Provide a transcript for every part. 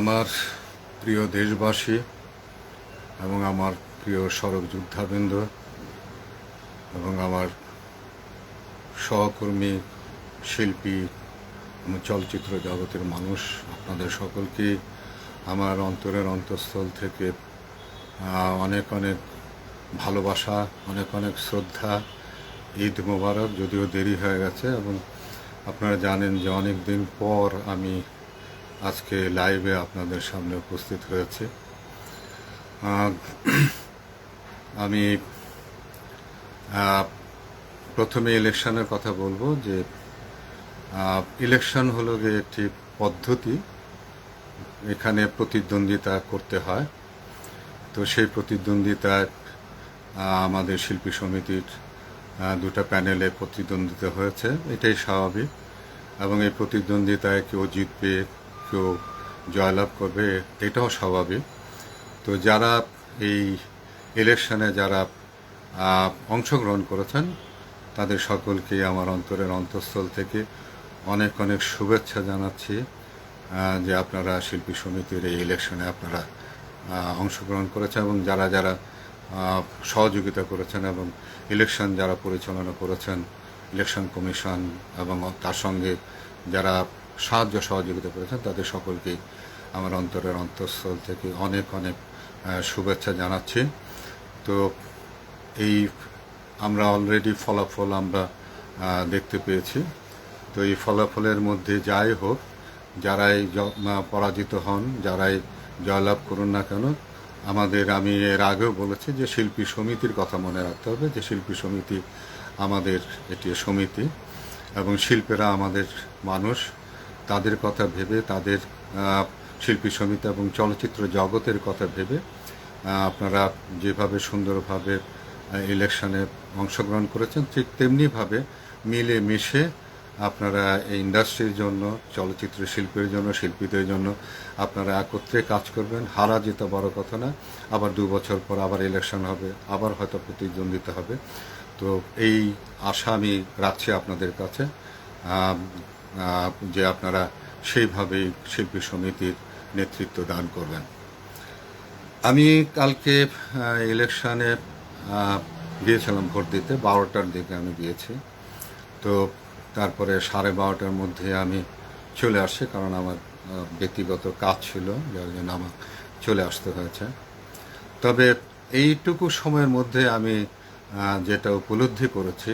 আমার প্রিয় দেশবাসী এবং আমার প্রিয় সড়ক যোদ্ধাবৃন্দ এবং আমার সহকর্মী, শিল্পী এবং চলচ্চিত্র জগতের মানুষ, আপনাদের সকলকে আমার অন্তরের অন্তঃস্থল থেকে অনেক অনেক ভালোবাসা, অনেক অনেক শ্রদ্ধা, ঈদ মোবারক, যদিও দেরি হয়ে গেছে এবং আপনারা জানেন যে অনেক দিন পর আমি আজকে লাইভে আপনাদের সামনে উপস্থিত হয়েছে। আমি প্রথমে ইলেকশনের কথা বলব যে ইলেকশন হলো গিয়ে একটি পদ্ধতি, এখানে প্রতিদ্বন্দ্বিতা করতে হয়। তো সেই প্রতিদ্বন্দ্বিতায় আমাদের শিল্পী সমিতির দুটো প্যানেলে প্রতিদ্বন্দ্বিতা হয়েছে। এটাই স্বাভাবিক। এবং এই প্রতিদ্বন্দ্বিতায় কেউ জিতবে কেউ জয়লাভ করবে, এটাও স্বাভাবিক। তো যারা এই ইলেকশনে যারা অংশগ্রহণ করেছেন, তাদের সকলকে আমার অন্তরের অন্তঃস্থল থেকে অনেক অনেক শুভেচ্ছা জানাচ্ছি যে আপনারা শিল্পী সমিতির এই ইলেকশনে আপনারা অংশগ্রহণ করেছেন এবং যারা যারা সহযোগিতা করেছেন এবং ইলেকশন যারা পরিচালনা করেছেন ইলেকশন কমিশন এবং তার সঙ্গে যারা সাহায্য সহযোগিতা করেছেন। তাদের সকলকেই আমার অন্তরের অন্তঃস্থল থেকে অনেক অনেক শুভেচ্ছা জানাচ্ছি। তো এই আমরা অলরেডি ফলাফল আমরা দেখতে পেয়েছি। তো এই ফলাফলের মধ্যে যাই হোক, যারাই পরাজিত হন, যারাই জয়লাভ করুন না কেন, আমাদের আমি এর আগেও বলেছি যে শিল্পী সমিতির কথা মনে রাখতে হবে যে শিল্পী সমিতি আমাদের এটি সমিতি এবং শিল্পীরা আমাদের মানুষ। তাদের কথা ভেবে, তাদের শিল্পী সমিতি এবং চলচ্চিত্র জগতের কথা ভেবে আপনারা যেভাবে সুন্দরভাবে ইলেকশনে অংশগ্রহণ করেছেন, ঠিক তেমনিভাবে মিলে মিশে আপনারা এই ইন্ডাস্ট্রির জন্য, চলচ্চিত্র শিল্পীর জন্য, শিল্পীদের জন্য আপনারা একত্রে কাজ করবেন। হারা যেতে বড় কথা না, আবার দু বছর পর আবার ইলেকশন হবে, আবার হয়তো প্রতিদ্বন্দ্বিতা হবে। তো এই আশা আমি রাখছি আপনাদের কাছে। যে আপনারা সেইভাবেই শিল্পী সমিতির নেতৃত্ব দান করবেন। আমি কালকে ইলেকশনে গিয়েছিলাম ভোট দিতে, বারোটার দিকে আমি গিয়েছি। তো তারপরে সাড়ে বারোটার মধ্যে আমি চলে আসছি কারণ আমার ব্যক্তিগত কাজ ছিল, যার জন্য আমার চলে আসতে হয়েছে। তবে এইটুকু সময়ের মধ্যে আমি যেটা উপলব্ধি করেছি,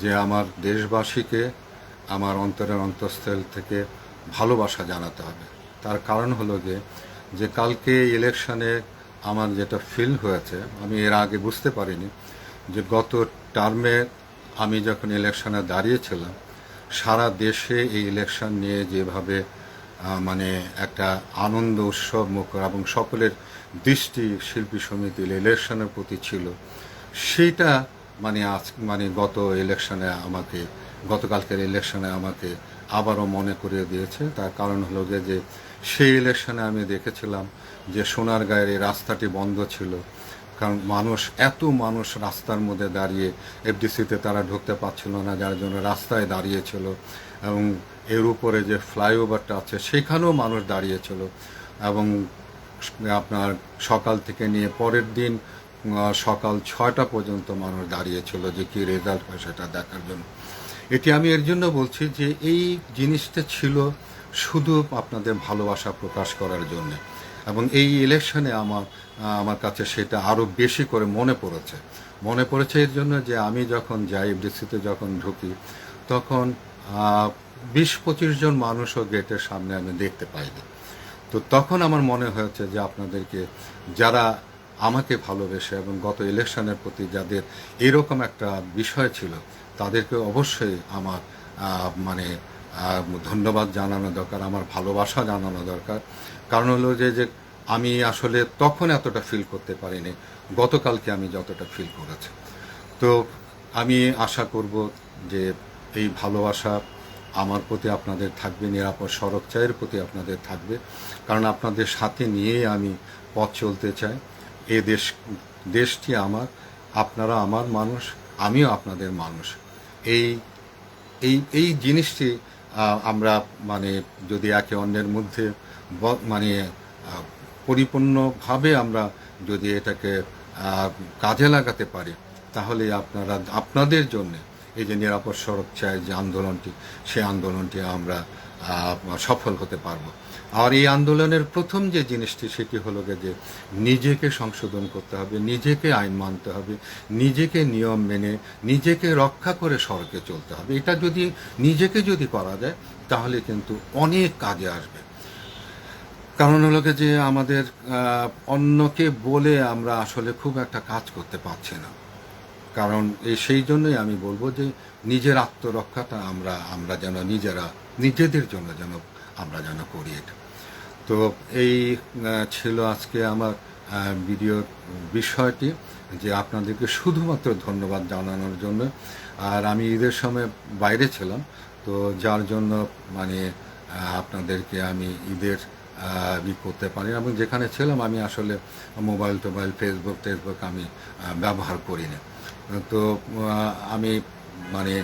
যে আমার দেশবাসীকে আমার অন্তরের অন্তঃস্থল থেকে ভালোবাসা জানাতে হবে। তার কারণ হলো যে যে কালকে ইলেকশনে আমার যেটা ফিল হয়েছে, আমি এর আগে বুঝতে পারিনি যে গত টার্মে আমি যখন ইলেকশনে দাঁড়িয়েছিলাম, সারা দেশে এই ইলেকশন নিয়ে যেভাবে মানে একটা আনন্দ, উৎসব, মুখর এবং সকলের দৃষ্টি শিল্পী সমিতির ইলেকশনের প্রতি ছিল, সেইটা মানে আজ মানে গত ইলেকশনে আমাকে গতকালকের ইলেকশনে আমাকে আবারও মনে করিয়ে দিয়েছে। তার কারণ হলো গিয়ে যে সেই ইলেকশনে আমি দেখেছিলাম যে সোনার গায়ের এই রাস্তাটি বন্ধ ছিল। কারণ মানুষ, এত মানুষ রাস্তার মধ্যে দাঁড়িয়ে এফডিসিতে তারা ঢুকতে পারছিল না, যার জন্য রাস্তায় দাঁড়িয়েছিল। এবং এর উপরে যে ফ্লাইওভারটা আছে, সেখানেও মানুষ দাঁড়িয়েছিল। এবং আপনার সকাল থেকে নিয়ে পরের দিন সকাল ছয়টা পর্যন্ত মানুষ দাঁড়িয়েছিল যে কি রেজাল্ট হয় সেটা দেখার জন্য। এটি আমি এর জন্য বলছি যে এই জিনিসটা ছিল শুধু আপনাদের ভালোবাসা প্রকাশ করার জন্য। এবং এই ইলেকশনে আমার আমার কাছে সেটা আরও বেশি করে মনে পড়েছে। মনে পড়েছে এর জন্য যে আমি যখন যাই এফডিসিতে যখন ঢুকি, তখন বিশ পঁচিশ জন মানুষও গেটের সামনে আমি দেখতে পাইনি। তো তখন আমার মনে হয়েছে যে আপনাদেরকে, যারা আমাকে ভালোবেসে এবং গত ইলেকশনের প্রতি যাদের এরকম একটা বিষয় ছিল তাদেরকে অবশ্যই আমার মানে ধন্যবাদ জানানো দরকার, আমার ভালোবাসা জানানো দরকার। কারণ হলো যে যে আমি আসলে তখন এতটা ফিল করতে পারিনি, গতকালকে আমি যতটা ফিল করেছি। তো আমি আশা করব যে এই ভালোবাসা আমার প্রতি আপনাদের থাকবে, নিরাপদ সড়ক চায়ের প্রতি আপনাদের থাকবে। কারণ আপনাদের সাথে নিয়েই আমি পথ চলতে চাই। এ দেশ, দেশটি আমার, আপনারা আমার মানুষ, আমিও আপনাদের মানুষ। এই এই এই জিনিসটি আমরা মানে যদি একে অন্যের মধ্যে মানে পরিপূর্ণভাবে আমরা যদি এটাকে কাজে লাগাতে পারি, তাহলে আপনারা, আপনাদের জন্য এই যে নিরাপদ সড়ক চায় যে আন্দোলনটি, সেই আন্দোলনটি আমরা সফল হতে পারব। আর এই আন্দোলনের প্রথম যে জিনিসটি, সেটি হলো যে নিজেকে সংশোধন করতে হবে, নিজেকে আইন মানতে হবে, নিজেকে নিয়ম মেনে, নিজেকে রক্ষা করে সড়কে চলতে হবে। এটা যদি, নিজেকে যদি করা যায়, তাহলে কিন্তু অনেক কাজে আসবে। কারণ হলো যে আমাদের অন্যকে বলে আমরা আসলে খুব একটা কাজ করতে পারছি না। কারণ সেই জন্যই আমি বলব যে নিজের আত্মরক্ষাটা আমরা আমরা যেন নিজেরা নিজেদের জন্য যেন আমরা যেন করি এটা। তো এই ছিল আজকে আমার আহ, ভিডিওর বিষয়টি যে আপনাদেরকে শুধুমাত্র ধন্যবাদ জানানোর জন্য। আর আমি ঈদের সময় বাইরে ছিলাম তো যার জন্য মানে আপনাদেরকে আমি ঈদের ই করতে পারি এবং যেখানে ছিলাম, আমি আসলে মোবাইল টোবাইল ফেসবুক টেসবুক আমি ব্যবহার করি না তো আমি মানে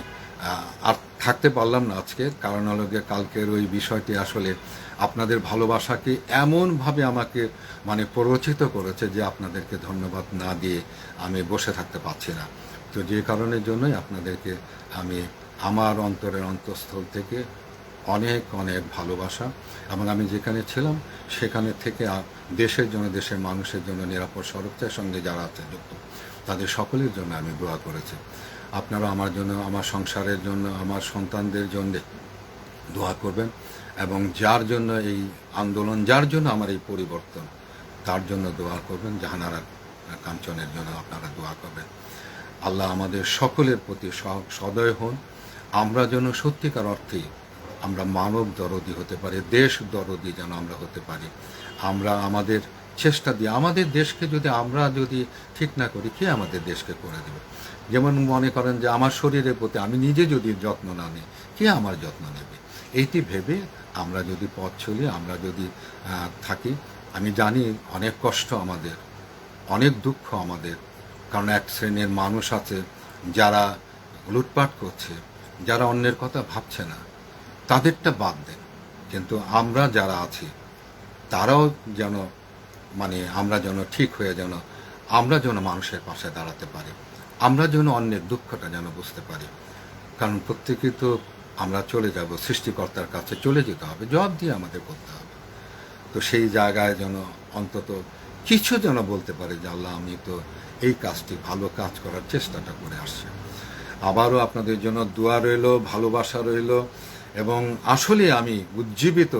আর থাকতে পারলাম না আজকে। কারণ হলো গিয়ে কালকের ওই বিষয়টি আসলে আপনাদের ভালোবাসাকে এমনভাবে আমাকে মানে প্ররোচিত করেছে যে আপনাদেরকে ধন্যবাদ না দিয়ে আমি বসে থাকতে পারছি না। তো যে কারণের জন্যই আপনাদেরকে আমি আমার অন্তরের অন্তঃস্থল থেকে অনেক অনেক ভালোবাসা এবং আমি যেখানে ছিলাম সেখানে থেকে দেশের জন্য, দেশের মানুষের জন্য নিরাপদ সড়কটার সঙ্গে যারা আছে যুক্ত, তাদের সকলের জন্য আমি দোয়া করেছি। আপনারা আমার জন্য, আমার সংসারের জন্য, আমার সন্তানদের জন্য দোয়া করবেন এবং যার জন্য এই আন্দোলন, যার জন্য আমার এই পরিবর্তন, তার জন্য দোয়া করবেন। জাহানারা কাঞ্চনের জন্য আপনারা দোয়া করবেন। আল্লাহ আমাদের সকলের প্রতি সদয় হন। আমরা যেন সত্যিকার অর্থে আমরা মানব দরদি হতে পারি, দেশ দরদি যেন আমরা হতে পারি। আমরা আমাদের চেষ্টা দিয়ে, আমাদের দেশকে যদি আমরা যদি ঠিক না করি, কে আমাদের দেশকে করে দেবে? যেমন মনে করেন যে আমার শরীরের প্রতি আমি নিজে যদি যত্ন না নিই, কে আমার যত্ন নেবে? এইটি ভেবে আমরা যদি পথ চলি, আমরা যদি থাকি, আমি জানি অনেক কষ্ট আমাদের, অনেক দুঃখ আমাদের। কারণ এক শ্রেণির মানুষ আছে যারা লুটপাট করছে, যারা অন্যের কথা ভাবছে না। তাদেরটা বাদ দেন। কিন্তু আমরা যারা আছি, তারাও যেন মানে আমরা যেন ঠিক হয়ে যেন, আমরা যেন মানুষের পাশে দাঁড়াতে পারি, আমরা যেন অন্যের দুঃখটা যেন বুঝতে পারি। কারণ প্রত্যেকেই তো আমরা চলে যাব, সৃষ্টিকর্তার কাছে চলে যেতে হবে, জবাব দিয়ে আমাদের করতে হবে। তো সেই জায়গায় যেন অন্তত কিছু যেন বলতে পারে যে, আল্লাহ, আমি তো এই কাজটি ভালো কাজ করার চেষ্টাটা করে আসছি। আবারও আপনাদের জন্য দোয়া রইল, ভালোবাসা রইল এবং আসলে আমি উজ্জীবিত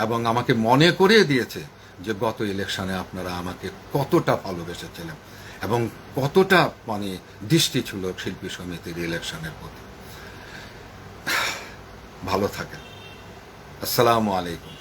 এবং আমাকে মনে করিয়ে দিয়েছে যে গত ইলেকশনে আপনারা আমাকে কতটা ভালোবেসেছিলেন এবং কতটা মানে দৃষ্টি ছিল শিল্পী সমিতির ইলেকশনের প্রতি। ভালো থাকেন। আসসালামু আলাইকুম।